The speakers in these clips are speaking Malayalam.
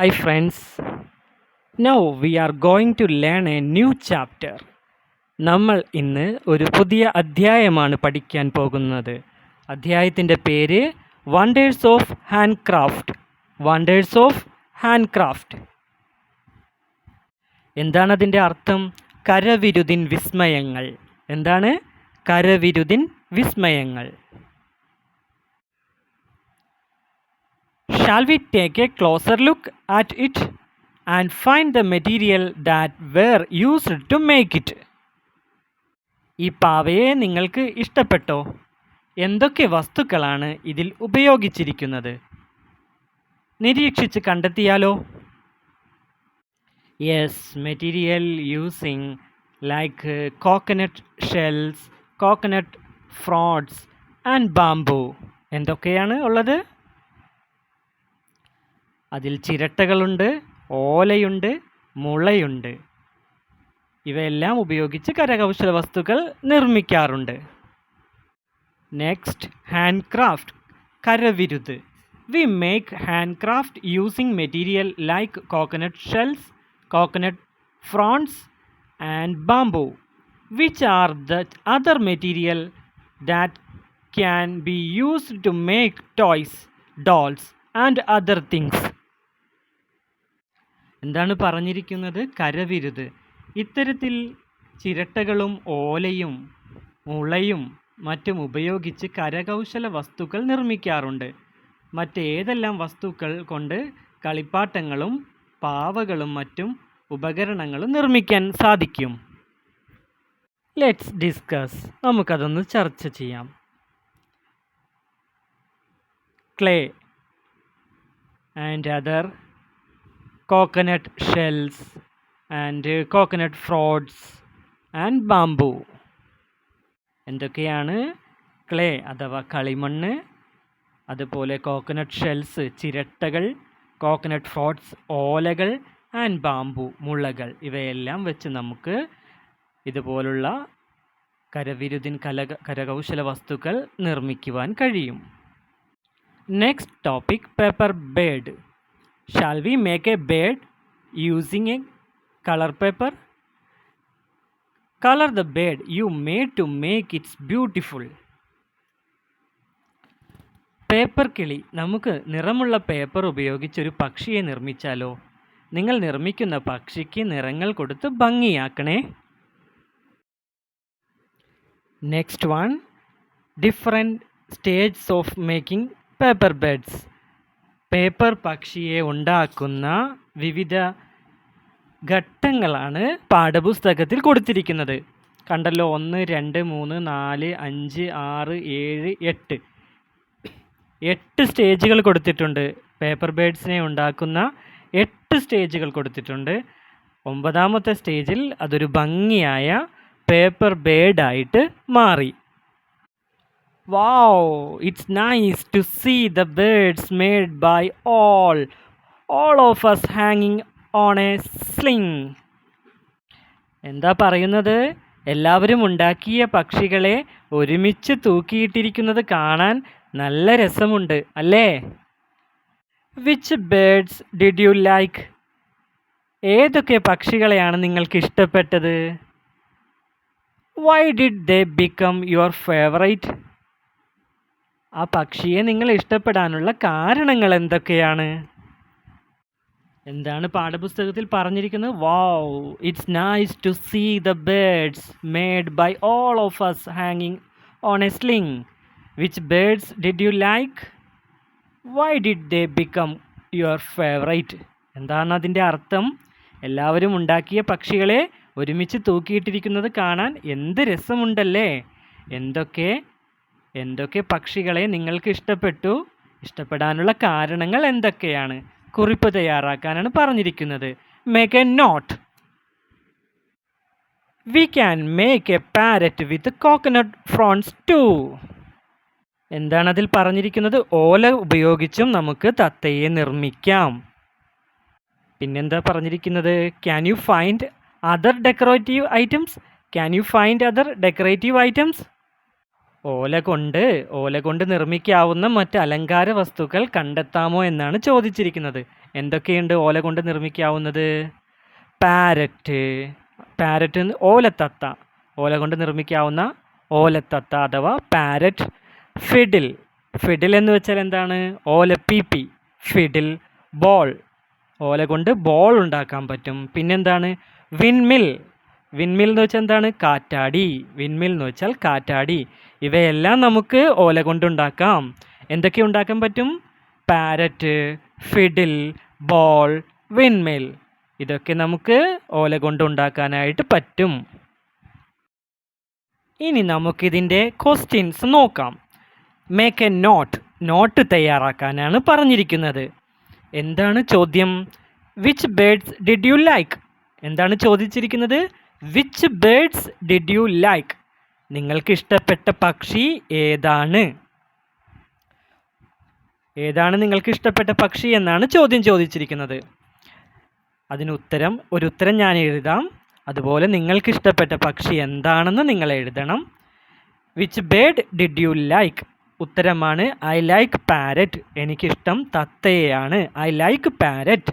Hi friends. Now we are going to learn a new chapter. നമ്മൾ ഇന്ന് ഒരു പുതിയ അധ്യായമാണ് പഠിക്കാൻ പോകുന്നത്. അധ്യായത്തിന്റെ പേര് wonders of hand craft wonders of hand craft എന്താണ് അതിന്റെ അർത്ഥം? കരവിരുതിൻ വിസ്മയങ്ങൾ. എന്താണ്? കരവിരുതിൻ വിസ്മയങ്ങൾ. Shall we take a closer look at it and find the material that were used to make it? ഈ പാവയെ നിങ്ങൾക്ക് ഇഷ്ടപ്പെട്ടോ? എന്തൊക്കെ വസ്തുക്കളാണ് ഇതിൽ ഉപയോഗിച്ചിരിക്കുന്നത്? നിരീക്ഷിച്ച് കണ്ടെത്തിയാലോ? Yes material using like coconut shells coconut fronds and bamboo എന്തൊക്കെയാണ് ഉള്ളത്? അതിൽ ചിരട്ടകളുണ്ട് ഓലയുണ്ട് മുളയുണ്ട്. ഇവയെല്ലാം ഉപയോഗിച്ച് കരകൗശല വസ്തുക്കൾ നിർമ്മിക്കാറുണ്ട്. Next hand craft കരവിരുത്. We make hand craft using material like coconut shells coconut fronds and bamboo which are the other material that can be used to make toys dolls and other things എന്താണ് പറഞ്ഞിരിക്കുന്നത്? കരവിരുത്. ഇത്തരത്തിൽ ചിരട്ടകളും ഓലയും മുളയും മറ്റും ഉപയോഗിച്ച് കരകൗശല വസ്തുക്കൾ നിർമ്മിക്കാറുണ്ട്. മറ്റേതെല്ലാം വസ്തുക്കൾ കൊണ്ട് കളിപ്പാട്ടങ്ങളും പാവകളും മറ്റും ഉപകരണങ്ങളും നിർമ്മിക്കാൻ സാധിക്കും. Let's discuss. നമുക്കതൊന്ന് ചർച്ച ചെയ്യാം. Clay and other coconut shells and coconut fronds and bamboo എന്തൊക്കെയാണ്? ക്ലേ അഥവാ കളിമണ്ണ് അതുപോലെ കോക്കനട്ട് ഷെൽസ് ചിരട്ടകൾ കോക്കനട്ട് ഫ്രോഡ്സ് ഓലകൾ ആൻഡ് ബാംബു മുളകൾ. ഇവയെല്ലാം വെച്ച് നമുക്ക് ഇതുപോലുള്ള കരവിരുതിൻ കല കരകൗശല വസ്തുക്കൾ നിർമ്മിക്കുവാൻ കഴിയും. Next topic paper bird Shall we make a bed using a color paper? Color the bed you made to make it beautiful. Paper കിളി. നമുക്ക് നിറമുള്ള പേപ്പർ ഉപയോഗിച്ചൊരു പക്ഷിയെ നിർമ്മിച്ചാലോ? നിങ്ങൾ നിർമ്മിക്കുന്ന പക്ഷിക്ക് നിറങ്ങൾ കൊടുത്ത് ഭംഗിയാക്കണേ. Next one different stages of making paper birds paper പക്ഷിയെ ഉണ്ടാക്കുന്ന വിവിധ ഘട്ടങ്ങളാണ് പാഠപുസ്തകത്തിൽ കൊടുത്തിരിക്കുന്നത്. കണ്ടല്ലോ ഒന്ന് രണ്ട് മൂന്ന് നാല് അഞ്ച് ആറ് ഏഴ് എട്ട്. എട്ട് സ്റ്റേജുകൾ കൊടുത്തിട്ടുണ്ട്. പേപ്പർ ബേഡ്സിനെ ഉണ്ടാക്കുന്ന എട്ട് സ്റ്റേജുകൾ കൊടുത്തിട്ടുണ്ട്. ഒമ്പതാമത്തെ സ്റ്റേജിൽ അതൊരു ഭംഗിയായ പേപ്പർ ബേഡായിട്ട് മാറി. Wow, it's nice to see the birds made by all, all of us hanging on a sling. എന്താ പറയുന്നത്? എല്ലാവരും ഉണ്ടാക്കിയ പക്ഷികളെ ഒരുമിച്ച് തൂക്കിയിട്ടിരിക്കുന്നത് കാണാൻ നല്ല രസമുണ്ട് അല്ലേ? Which birds did you like ഏതൊക്കെ പക്ഷികളെയാണ് നിങ്ങൾക്ക് ഇഷ്ടപ്പെട്ടത്? Why did they become your favourite ആ പക്ഷിയെ നിങ്ങൾ ഇഷ്ടപ്പെടാനുള്ള കാരണങ്ങൾ എന്തൊക്കെയാണ്? എന്താണ് പാഠപുസ്തകത്തിൽ പറഞ്ഞിരിക്കുന്നത്? Wow it's nice to see the birds made by all of us ഹാങ്ങിങ് on a sling which birds did you like why did they become your favourite എന്താണ് അതിന്റെ അർത്ഥം? എല്ലാവരും ഉണ്ടാക്കിയ പക്ഷികളെ ഒരുമിച്ച് തൂക്കിയിട്ടിരിക്കുന്നത് കാണാൻ എന്ത് രസമുണ്ടല്ലേ? എന്തൊക്കെ എന്തൊക്കെ പക്ഷികളെ നിങ്ങൾക്ക് ഇഷ്ടപ്പെട്ടു? ഇഷ്ടപ്പെടാനുള്ള കാരണങ്ങൾ എന്തൊക്കെയാണ്? കുറിപ്പ് തയ്യാറാക്കാനാണ് പറഞ്ഞിരിക്കുന്നത്. Make a note we can make a parrot with coconut fronds too എന്താണ് അതിൽ പറഞ്ഞിരിക്കുന്നത്? ഓല ഉപയോഗിച്ചും നമുക്ക് തത്തയെ നിർമ്മിക്കാം. പിന്നെന്താ പറഞ്ഞിരിക്കുന്നത്? Can you find other decorative items can you find other decorative items ഓല കൊണ്ട് ഓല കൊണ്ട് നിർമ്മിക്കാവുന്ന മറ്റ് അലങ്കാര വസ്തുക്കൾ കണ്ടെത്താമോ എന്നാണ് ചോദിച്ചിരിക്കുന്നത്. എന്തൊക്കെയുണ്ട് ഓല കൊണ്ട് നിർമ്മിക്കാവുന്നത്? പാരറ്റ്. പാരറ്റ് ഓലത്തത്ത. ഓല കൊണ്ട് നിർമ്മിക്കാവുന്ന ഓലത്തത്ത അഥവാ പാരറ്റ് ഫിഡിൽ. ഫിഡിൽ എന്ന് വെച്ചാൽ എന്താണ്? ഓല പി പി ഫിഡിൽ ബോൾ. ഓല കൊണ്ട് ബോൾ ഉണ്ടാക്കാൻ പറ്റും. പിന്നെന്താണ്? വിൻമിൽ. വിൻമിൽ എന്ന് വെച്ചാൽ എന്താണ്? കാറ്റാടി. വിൻമിൽ എന്ന് വെച്ചാൽ കാറ്റാടി. ഇവയെല്ലാം നമുക്ക് ഓല കൊണ്ടുണ്ടാക്കാം എന്തൊക്കെ ഉണ്ടാക്കാൻ പറ്റും? പാരറ്റ് ഫിഡിൽ ബോൾ വിൻമിൽ ഇതൊക്കെ നമുക്ക് ഓല കൊണ്ട് ഉണ്ടാക്കാനായിട്ട് പറ്റും. ഇനി നമുക്കിതിന്റെ ക്വസ്റ്റ്യൻസ് നോക്കാം. മേക്ക് എ നോട്ട് നോട്ട് തയ്യാറാക്കാനാണ് പറഞ്ഞിരിക്കുന്നത്. എന്താണ് ചോദ്യം? Which birds did you like എന്താണ് ചോദിച്ചിരിക്കുന്നത്? Which birds did you like നിങ്ങൾക്ക് ഇഷ്ടപ്പെട്ട പക്ഷി ഏതാണ്? ഏതാണ് നിങ്ങൾക്ക് ഇഷ്ടപ്പെട്ട പക്ഷി എന്നാണ് ചോദ്യം ചോദിച്ചിരിക്കുന്നത്. അതിന് ഉത്തരം ഒരു ഉത്തരം ഞാൻ എഴുതാം. അതുപോലെ നിങ്ങൾക്ക് ഇഷ്ടപ്പെട്ട പക്ഷി എന്താണെന്ന് നിങ്ങൾ എഴുതണം. Which bird did you like ഉത്തരമാണ് ഐ ലൈക്ക് പാരറ്റ് എനിക്കിഷ്ടം തത്തയാണ് ഐ ലൈക്ക് പാരറ്റ്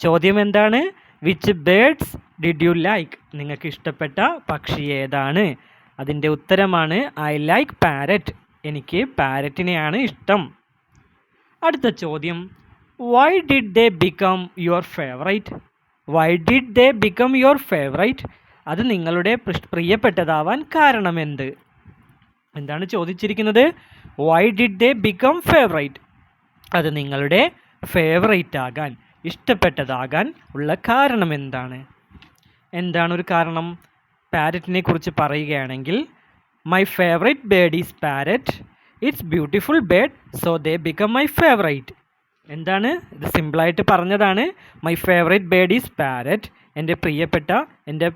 ചോദ്യം എന്താണ്? Which birds did you like നിങ്ങൾക്ക് ഇഷ്ടപ്പെട്ട പക്ഷി ഏതാണ്? അതിന്റെ ഉത്തരമാണ് ഐ ലൈക്ക് പാരറ്റ് എനിക്ക് പാരറ്റിനെയാണ് ഇഷ്ടം. അടുത്ത ചോദ്യം. Why did they become your favourite why did they become your favourite അത് നിങ്ങളുടെ പ്രിയപ്പെട്ടതാവാൻ പ്രിയപ്പെട്ടതാവാൻ കാരണമെന്ത്? എന്താണ് ചോദിച്ചിരിക്കുന്നത്? Why did they become favourite അത് നിങ്ങളുടെ ഫേവറേറ്റ് ആകാൻ. ഇഷ്ടപ്പെട്ടതാകാൻ ഉള്ള കാരണം എന്താണ് എന്താണ് ഒരു കാരണം? പാരറ്റിനെ കുറിച്ച് പറയുകയാണെങ്കിൽ my favourite bird is parrot it's beautiful bird so they become my favourite എന്താണ്? ഇത് സിമ്പിളായിട്ട് പറഞ്ഞതാണ്. My favourite bird is parrot എന്റെ പ്രിയപ്പെട്ട എന്റെ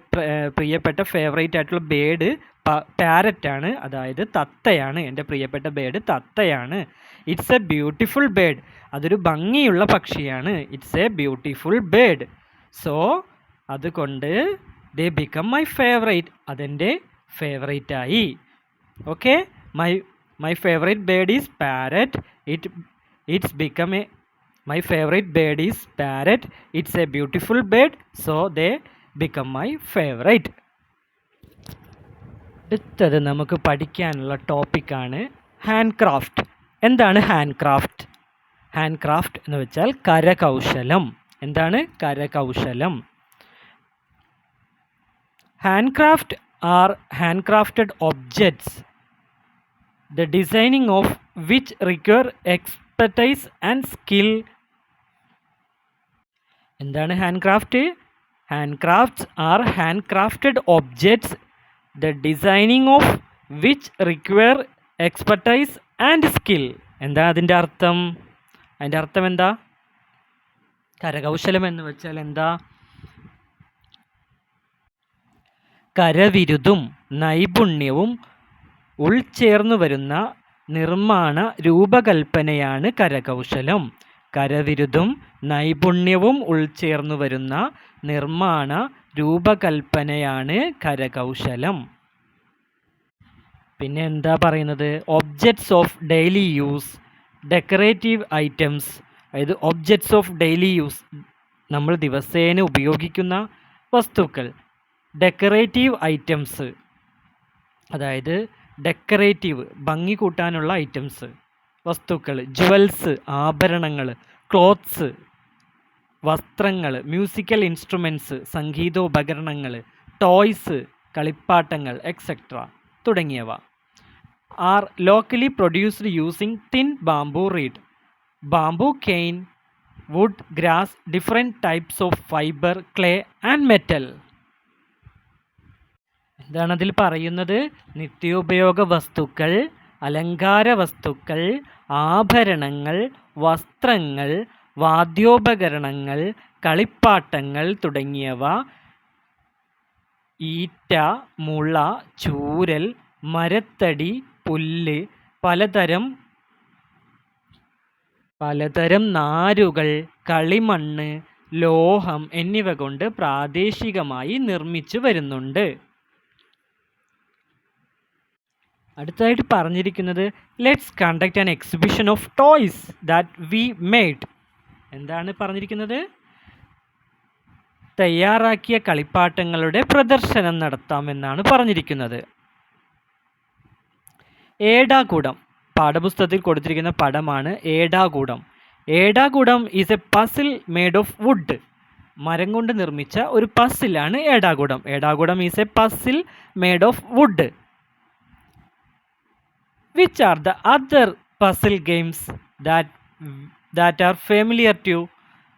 പ്രിയപ്പെട്ട ഫേവറേറ്റ് ആയിട്ടുള്ള ബേഡ് പാരറ്റാണ് അതായത് തത്തയാണ് എന്റെ പ്രിയപ്പെട്ട ബേഡ് തത്തയാണ്. ഇറ്റ്സ് എ ബ്യൂട്ടിഫുൾ ബേഡ് അതൊരു ഭംഗിയുള്ള പക്ഷിയാണ്. It's a beautiful bird so അതുകൊണ്ട് ദേ ബിക്കം മൈ ഫേവറേറ്റ് അതെന്റെ ഫേവറേറ്റ് ആയി okay my my favourite bird is parrot it it's become a my favourite bird is parrot it's a beautiful bird so they become my favourite അടുത്തത് നമുക്ക് പഠിക്കാനുള്ള ടോപ്പിക്കാണ് ഹാൻഡ് ക്രാഫ്റ്റ് എന്താണ് ഹാൻഡ് ക്രാഫ്റ്റ് ഹാൻഡ് ക്രാഫ്റ്റ് എന്ന് വെച്ചാൽ കരകൗശലം. എന്താണ് കരകൗശലം? Hand craft are hand crafted objects. The designing of which require expertise and skill. എന്താണ് hand craft hand crafts are hand crafted objects the designing of which require expertise and skill എന്താ അതിന്റെ അർത്ഥം? അതിന്റെ അർത്ഥം എന്താ? കരകൗശലം എന്ന് വെച്ചാൽ എന്താ? കരവിരുതും നൈപുണ്യവും ഉൾച്ചേർന്നു വരുന്ന നിർമ്മാണ രൂപകൽപ്പനയാണ് കരകൗശലം. കരവിരുതും നൈപുണ്യവും ഉൾച്ചേർന്നു വരുന്ന നിർമ്മാണ രൂപകൽപ്പനയാണ് കരകൗശലം. പിന്നെ എന്താ പറയുന്നത്? Objects of daily use decorative items അതായത് ഒബ്ജക്ട്സ് ഓഫ് ഡെയിലി യൂസ് നമ്മൾ ദിവസേന ഉപയോഗിക്കുന്ന വസ്തുക്കൾ. ഡെക്കറേറ്റീവ് ഐറ്റംസ് അതായത് ഡെക്കറേറ്റീവ് ഭംഗി കൂട്ടാനുള്ള ഐറ്റംസ് വസ്തുക്കൾ ജുവൽസ് ആഭരണങ്ങൾ ക്ലോത്ത്സ് വസ്ത്രങ്ങൾ മ്യൂസിക്കൽ ഇൻസ്ട്രുമെന്റ്സ് സംഗീതോപകരണങ്ങൾ ടോയ്സ് കളിപ്പാട്ടങ്ങൾ എക്സെട്ര തുടങ്ങിയവ. Are locally produced using thin bamboo reed bamboo cane wood grass different types of fibre clay and metal എന്താണ് അതിൽ പറയുന്നത്? നിത്യോപയോഗ വസ്തുക്കൾ അലങ്കാര വസ്തുക്കൾ ആഭരണങ്ങൾ വസ്ത്രങ്ങൾ വാദ്യോപകരണങ്ങൾ കളിപ്പാട്ടങ്ങൾ തുടങ്ങിയവ ഈറ്റ മുള ചൂരൽ മരത്തടി പുല്ല് പലതരം പലതരം നാരുകൾ കളിമണ്ണ് ലോഹം എന്നിവ കൊണ്ട് പ്രാദേശികമായി നിർമ്മിച്ചു വരുന്നുണ്ട്. അടുത്തതായിട്ട് പറഞ്ഞിരിക്കുന്നത് let's conduct an exhibition of toys that we made എന്താണ് പറഞ്ഞിരിക്കുന്നത്? തയ്യാറാക്കിയ കളിപ്പാട്ടങ്ങളുടെ പ്രദർശനം നടത്താമെന്നാണ് പറഞ്ഞിരിക്കുന്നത്. ഏടാകൂടം. പാഠപുസ്തകത്തിൽ കൊടുത്തിരിക്കുന്ന പടമാണ് ഏടാകൂടം. ഏടാകൂടം is a puzzle made of wood മരം കൊണ്ട് നിർമ്മിച്ച ഒരു പസിലാണ് ഏടാകൂടം. ഏടാകൂടം is a puzzle made of wood which are the other puzzle games that that are familiar to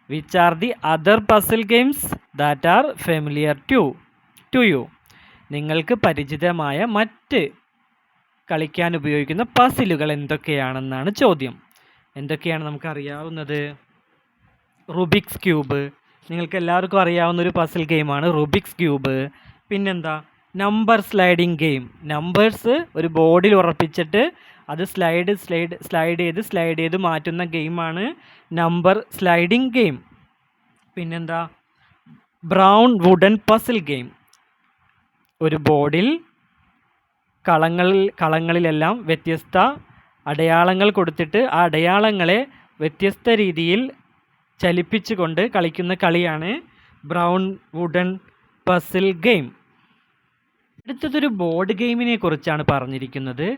which are the other puzzle games that are familiar to to you നിങ്ങൾക്ക് പരിചിതമായ മറ്റ് കളിക്കാൻ ഉപയോഗിക്കുന്ന പസിലുകൾ എന്തൊക്കെയാണെന്നാണ് ചോദ്യം. എന്തൊക്കെയാണ് നമുക്കറിയാവുന്നത്? റുബിക്സ് ക്യൂബ് നിങ്ങൾക്ക് എല്ലാവർക്കും അറിയാവുന്ന ഒരു പസിൽ ഗെയിമാണ് റുബിക്സ് ക്യൂബ് പിന്നെന്താ? നമ്പർ സ്ലൈഡിംഗ് ഗെയിം നമ്പേഴ്സ് ഒരു ബോർഡിൽ ഉറപ്പിച്ചിട്ട് അത് സ്ലൈഡ് സ്ലൈഡ് സ്ലൈഡ് ചെയ്ത് സ്ലൈഡ് ചെയ്ത് മാറ്റുന്ന ഗെയിമാണ് നമ്പർ സ്ലൈഡിംഗ് ഗെയിം പിന്നെന്താ? ബ്രൗൺ വുഡൻ പസിൽ ഗെയിം ഒരു ബോർഡിൽ കളങ്ങളിൽ കളങ്ങളിലെല്ലാം വ്യത്യസ്ത അടയാളങ്ങൾ കൊടുത്തിട്ട് ആ അടയാളങ്ങളെ വ്യത്യസ്ത രീതിയിൽ ചലിപ്പിച്ചുകൊണ്ട് കളിക്കുന്ന കളിയാണ് ബ്രൗൺ വുഡൻ പസിൽ ഗെയിം. അടുത്തതൊരു ബോർഡ് ഗെയിമിനെ കുറിച്ചാണ് പറഞ്ഞിരിക്കുന്നത്.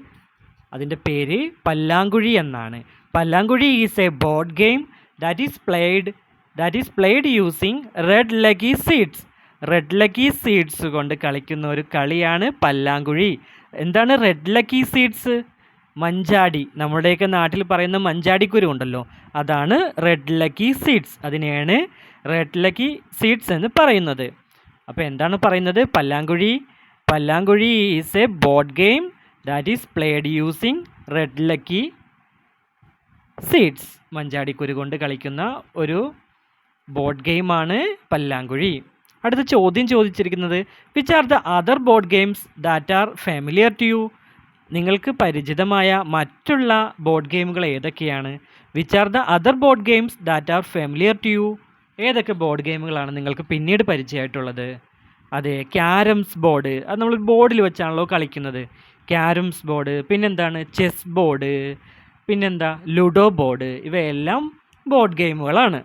അതിന്റെ പേര് പല്ലാങ്കുഴി എന്നാണ്. Pallankuzhi is a board game that is played that is played using red lucky seeds. Red lucky seeds കൊണ്ട് കളിക്കുന്ന ഒരു കളിയാണ് പല്ലാങ്കുഴി. എന്താണ് റെഡ് ലക്കി സീഡ്സ് മഞ്ചാടി. നമ്മുടെയൊക്കെ നാട്ടിൽ പറയുന്ന മഞ്ചാടിക്കുരു ഉണ്ടല്ലോ. അതാണ് റെഡ് ലക്കി സീഡ്സ് അതിനെയാണ് റെഡ് ലക്കി സീഡ്സ് എന്ന് പറയുന്നത്. അപ്പോൾ എന്താണ് പറയുന്നത്? Pallanguzhi. Pallanguzhi is a board game that is played using red lucky seeds Manjadikuru കൊണ്ട് കളിക്കുന്ന ഒരു ബോർഡ് ഗെയിമാണ് പല്ലാങ്കുഴി. അടുത്ത ചോദ്യം ചോദിച്ചിരിക്കുന്നത് which are the other board games that are familiar to you നിങ്ങൾക്ക് പരിചിതമായ മറ്റുള്ള ബോർഡ് ഗെയിമുകൾ ഏതൊക്കെയാണ്? Which are the other board games that are familiar to you ഏതൊക്കെ ബോർഡ് ഗെയിമുകളാണ് നിങ്ങൾക്ക് പിന്നീട് പരിചയമായിട്ടുള്ളത്? അതെ ക്യാരംസ് ബോർഡ് അത് നമ്മൾ ബോർഡിൽ വെച്ചാണല്ലോ കളിക്കുന്നത്. ക്യാരംസ് ബോർഡ് പിന്നെന്താണ്? ചെസ് ബോർഡ് പിന്നെന്താ? ലുഡോ ബോർഡ് ഇവയെല്ലാം ബോർഡ് ഗെയിമുകളാണ്